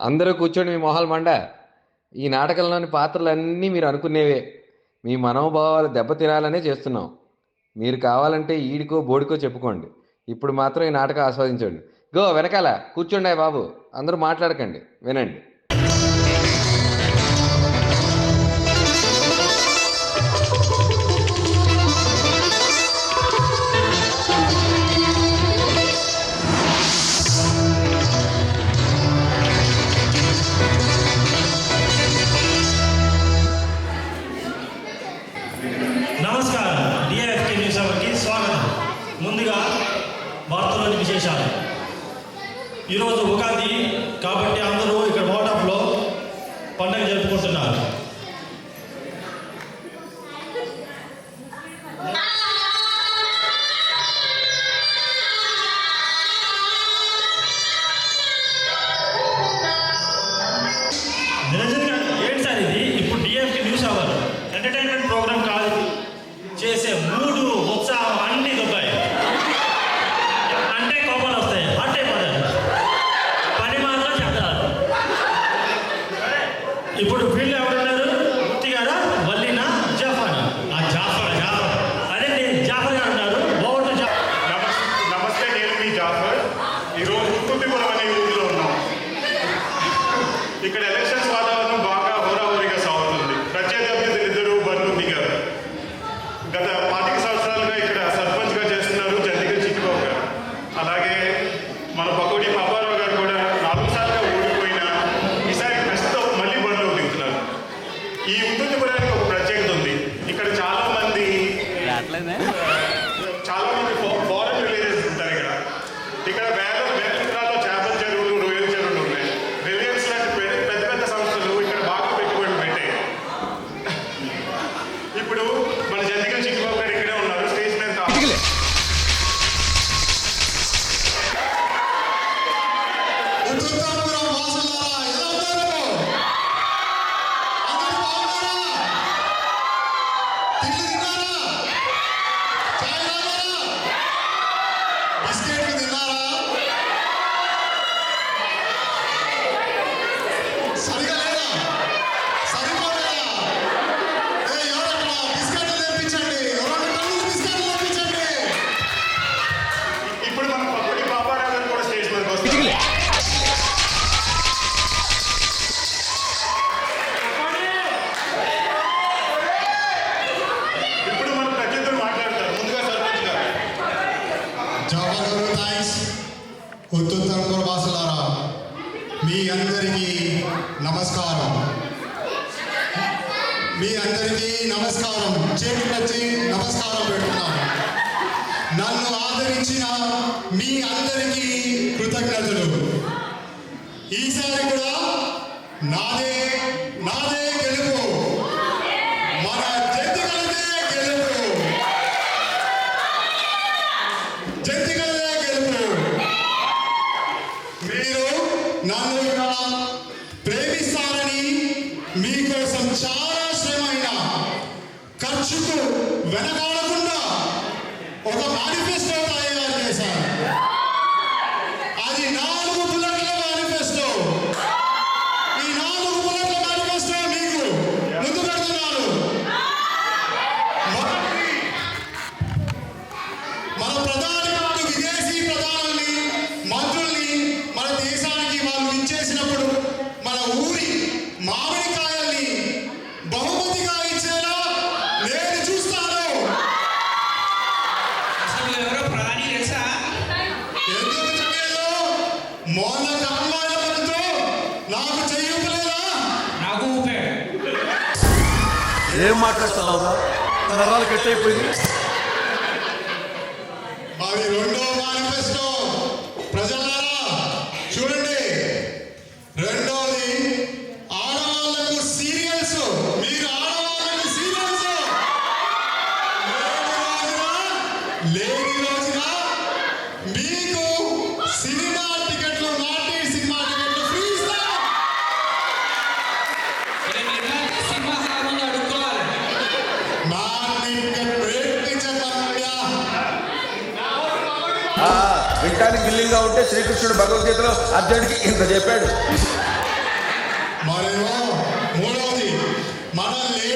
అందరూ కూర్చొని మీ మొహాలు మండ. ఈ నాటకంలోని పాత్రలన్నీ మీరు అనుకునేవే. మీ మనోభావాలు దెబ్బతినాలనే చేస్తున్నాం. మీరు కావాలంటే ఈడికో బోడికో చెప్పుకోండి. ఇప్పుడు మాత్రం ఈ నాటకం ఆస్వాదించండి. గో వెనకాల కూర్చోండి బాబు. అందరూ మాట్లాడకండి. వినండి. ఈరోజు ఉగాది కాబట్టి అందరూ 이런 థ్యాంక్స్ ఉత్తరంపుర వాసులారా మీ అందరికీ నమస్కారం. మీ అందరికీ నమస్కారం. చేతి వచ్చి నమస్కారం పెడుతున్నాను నన్ను ఆదరించిన మీ అందరికీ కృతజ్ఞతలు. ఈసారి కూడా నాదే నాదే కాంట్రాక్ట్ అలవదా నా నరాలు కట్ అయిపోయింది మాది రెండో మేనిఫెస్టో ఉంటే శ్రీకృష్ణుడు భగవద్గీతలో అర్జునుడికి ఇంత చెప్పాడు. మనలో మూడవది మనల్ని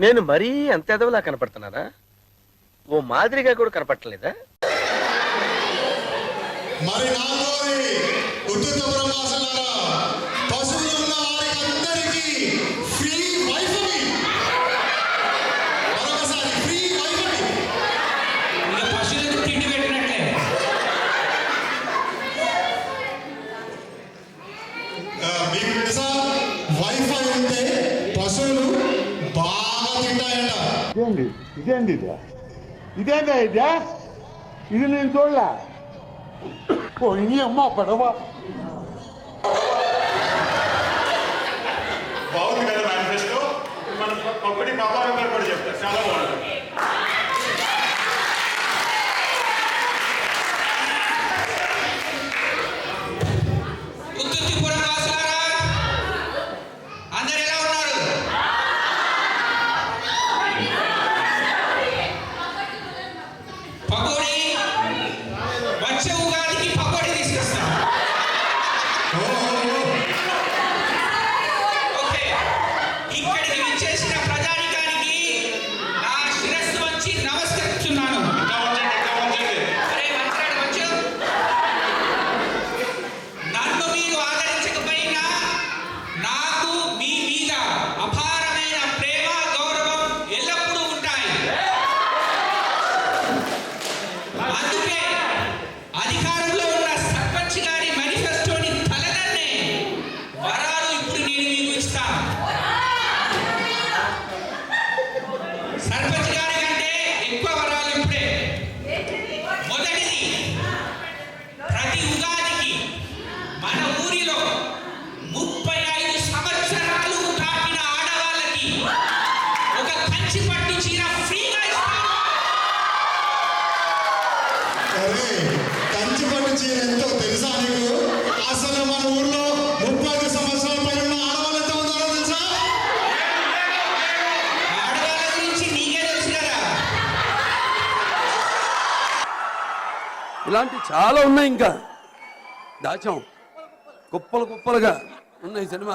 నేను మరీ అంత ఎదవలా కనపడుతున్నారా ఓ మాదిరిగా కూడా కనపడలేదా మరి నాలోని ఉచిత బ్రహ్మాసన ఇదేంటి ఇదేంటి ఇది? ఇదేంటి అయితే ఇది నేను చూడలే. పోయి అమ్మ పడవ. బాగుంది కదా మేనిఫెస్టో మన కూడా చెప్తారు. చాలా బాగుంది. ఇలాంటివి చాలా ఉన్నాయి ఇంకా. దాచాం. కుప్పలు కుప్పలుగా ఉన్నాయి సినిమా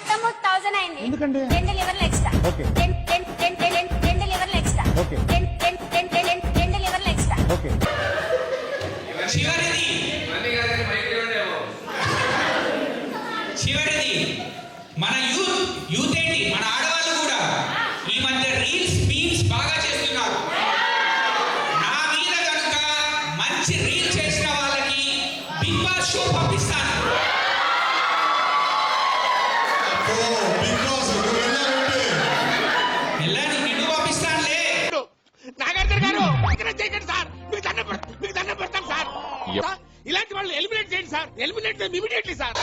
అయింది ఎందుకండి? రెండు లివర్లు ఎక్స్ట్రా. ఓకే. రెండు లివర్లు ఎక్స్ట్రా. ఓకే. రెండు లివర్లు ఎక్స్ట్రా. ఓకే. చివరిది చివరిది మన యూత్ యూత్ ఏంటి? మన ఆడవాళ్ళు కూడా ఈ రీల్స్ మీమ్స్ బాగా చేస్తున్నారు. మంచి రీల్ చేసిన వాళ్ళకి బిగ్ బాస్ షో పంపిస్తాను. Eliminate them immediately sir.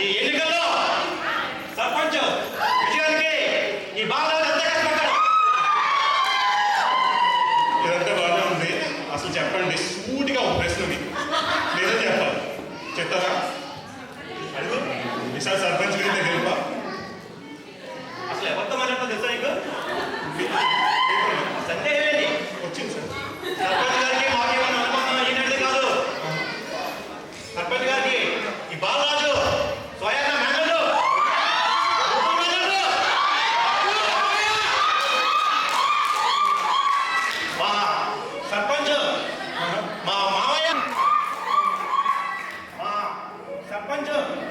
ఈ ఎన్నికల్లో సర్పంచ్ విజయానికి ఈ బాధ ఇదంతా బాగానే ఉంది. అసలు చెప్పండి సూటిగా ఒక ప్రశ్న మీకు. నిజం చెప్పాలి. చెప్తారా? 端正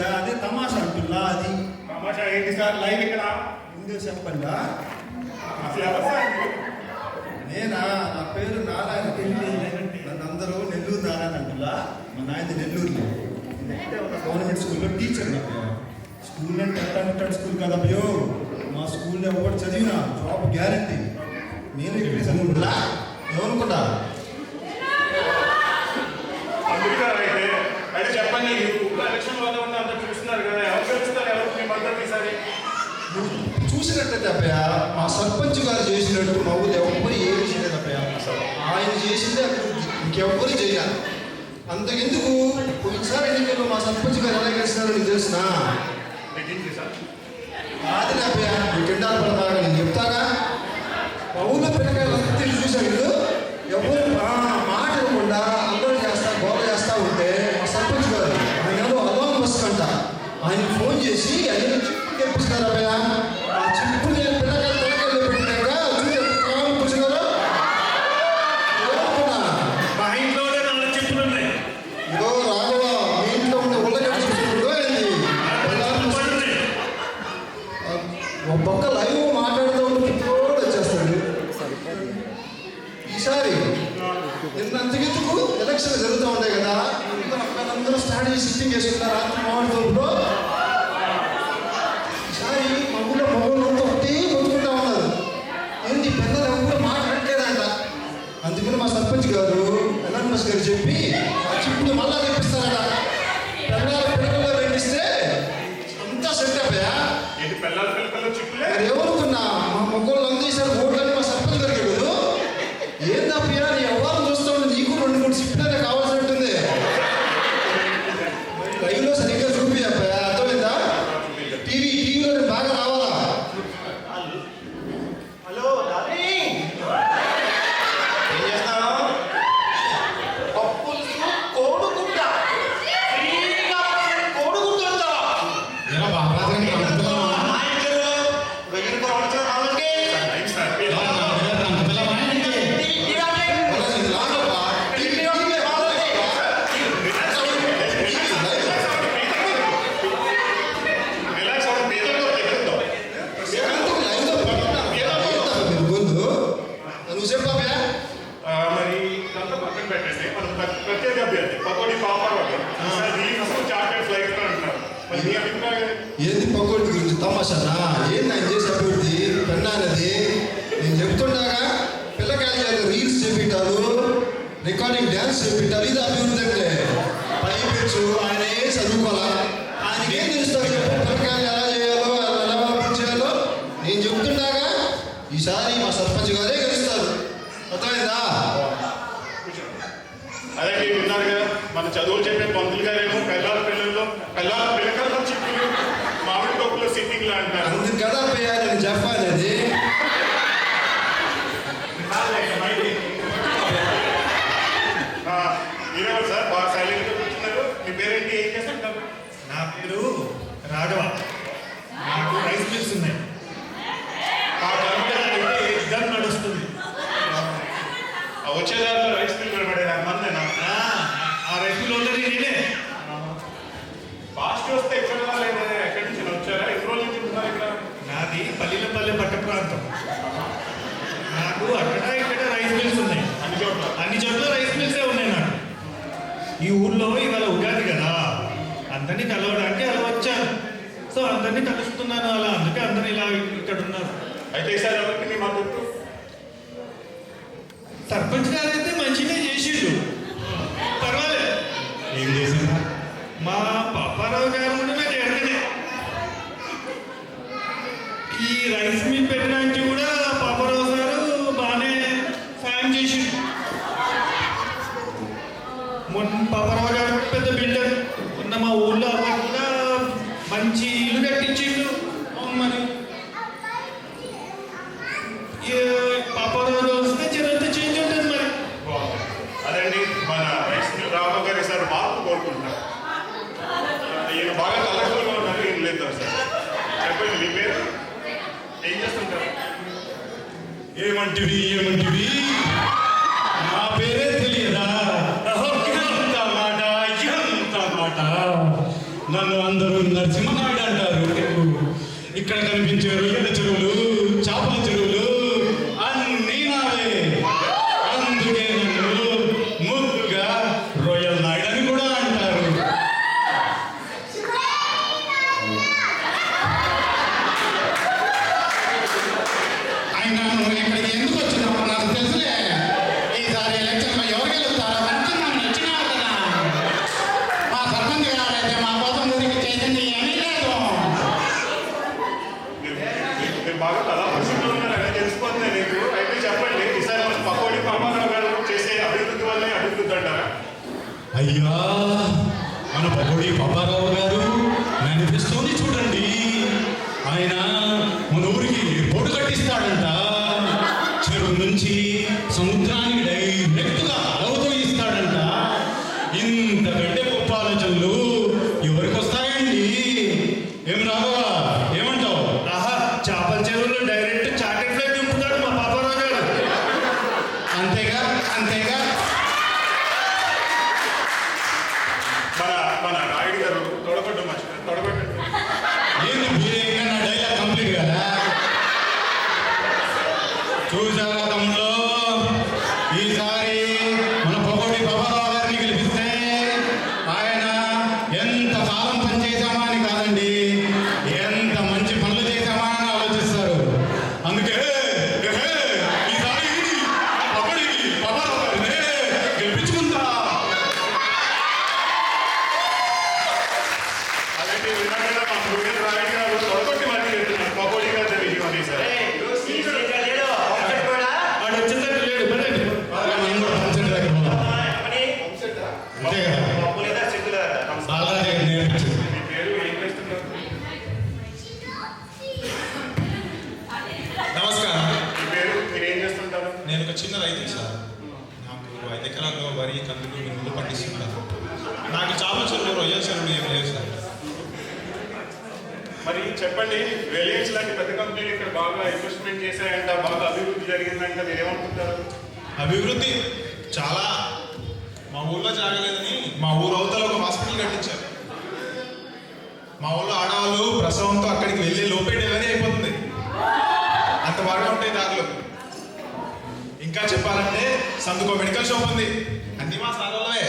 ఏంటిదా అదే తమాషా అంటున్నా అది. తమాషా ఏంటి సార్? లైవ్ ఇక్కడ. ఇంగ్లీష్ చెప్పండా? నేనా? నా పేరు నారాయణ. పెళ్ళి నన్ను అందరూ నెల్లూరు నారాయణ అంటున్నా. మా నాయన నెల్లూరు. గవర్నమెంట్ స్కూల్లో టీచర్ స్కూల్ అంటే అట్టాంటి స్కూల్ కదా అయ్యో. మా స్కూల్లో ఒకటి చదివినా జాబ్ గ్యారంటీ. నేను ఇక్కడ చదువుకుంటా? ఎవరు కూడా చేయలేదు మా సర్పంచ్ గారు చేసినట్టు మా ఊరు ఎవ్వరు ఏమి చేయలేదు ఆయన చేసిందే ఇంకెవ్వరు చేయాలి. అంతకెందుకు పోయినసారి ఎన్నికల్లో మా సర్పంచ్ గారు ఎలా చేస్తున్నారు నీకు కాదు తప్పయా నేను చెప్తాగా మా ఊళ్ళో తెలిసి అందరికీ చూశాడు ఎవరు? మాట ఇవ్వకుండా అల్లరి చేస్తా చేస్తా ఉంటే మా సర్పంచ్ గారు ఆయన అదో అదో మస్తు ఆయన ఫోన్ చేసి అయ్యో que empezar a pelear, a chupar మొగోళ్ళ మన చదువులు చెప్పే పంతులు గారేమో పిల్లల పిల్లల్లో పిల్లల పిల్లకల నుంచి మామిడి తొక్కులో సిట్టింగ్లా అంటారు. ఈ ఊళ్ళో ఇవాళ ఉగాది కదా. అందరినీ కలవడానికి అలా వచ్చాను సో అందరినీ కలుస్తున్నాను అలా. అందుకే అందరూ ఇలా ఇక్కడ ఉన్నారు అయితే సార్ ఎవరికి మా గుర్తు సర్పంచ్ గారు అయితే మంచిగా చేసిండు. పర్వాలేదు. ఏం చేసిందా మా ఏమంటివి ఏమంటివి? నా పేరే తెలియదా? ఎంత మాట ఎంత మాట. నన్ను అందరూ నరసింహనాయుడు అంటారు. ఇక్కడ కనిపించారు చెప్పండి రిలయన్స్ లాంటి పెద్ద కంపెనీలు ఇక్కడ బాగా ఇన్వెస్ట్మెంట్ చేశాయంట బాగా అభివృద్ధి జరిగిందంట మీరు ఏమనుకుంటారు అభివృద్ధి చాలా మా ఊళ్ళో జరగలేదని మా ఊరు అవతల ఒక హాస్పిటల్ కట్టించారు. మా ఊళ్ళో ఆడవాళ్ళు ప్రసవంతో అక్కడికి వెళ్ళి లోపే డెలివరీ అయిపోతుంది. అంత బాగా ఉంటాయి దారిలో. ఇంకా చెప్పాలంటే సందుకో మెడికల్ షాప్ ఉంది. అన్ని మా స్థానాలవే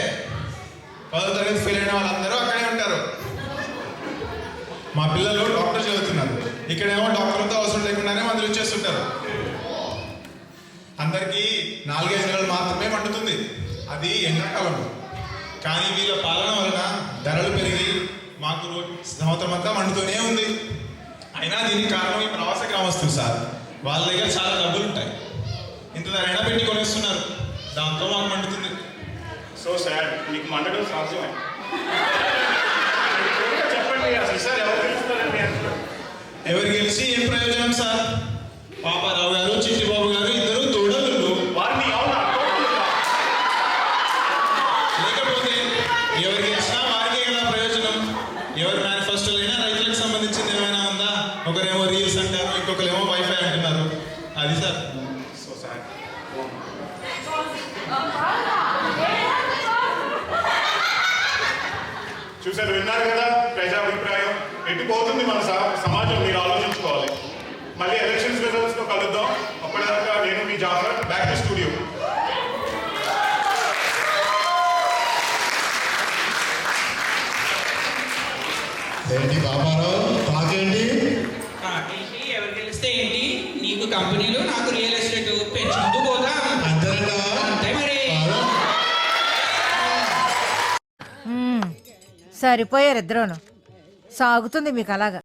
పదో తరగతి ఫెయిల్ అయిన వాళ్ళందరూ అక్కడే ఉంటారు. మా పిల్లలు డాక్టర్ చదువుతున్నారు. ఇక్కడేమో డాక్టర్తో అవసరం లేకుండానే మందులు ఇచ్చేస్తుంటారు. అందరికీ నాలుగైదు నెలలు మాత్రమే పండుతుంది అది ఎండాకాలం. కానీ వీళ్ళ పాలన వలన ధరలు పెరిగి మాకు సంవత్సరం అంతా మండుతూనే ఉంది. అయినా దీనికి కారణం ఈ ప్రవాస గ్రామస్తులు సార్. వాళ్ళ దగ్గర చాలా డబ్బులు ఉంటాయి ఇంత ధరైనా పెట్టి కొనిస్తున్నారు. దాంతో మాకు మండుతుంది. సో సార్ మీకు మండడం సాధ్యమే. ఎవరు గెలిచి ఏం ప్రయోజనం సార్? పాపారావు గారు చిట్టిబాబు గారు ఇద్దరు తోడలు లేకపోతే ఎవరు గెలిచినా వారికే కదా ప్రయోజనం. ఎవరి మేనిఫెస్టోలో అయినా రైతులకు సంబంధించింది ఏమైనా ఉందా? ఒకరేమో రీల్స్ అంటారు ఇంకొకరేమో వైఫై అంటున్నారు. అది సార్. సో సార్ చూసారు విన్నారు కదా? ప్రజాభిప్రాయం ఎటు పోతుంది మన సమాజం మీరు ఆలోచించుకోవాలి. మళ్ళీ ఎలక్షన్స్ రిజల్ట్స్తో కలుద్దాం. అప్పటిదాకా నేను మీ జాఫర్ బ్యాక్ టు స్టూడియో ఏంటి బాబారావు ఎవరు గెలిస్తే ఏంటి? నీకు కంపెనీలు నాకు రియల్ ఎస్టేట్ పెంచుకుంటూ పోదాం. అంతేనంటావా? అంతే మరి. సరిపోయారు ఇద్దరును. సాగుతుంది మీకు అలాగా.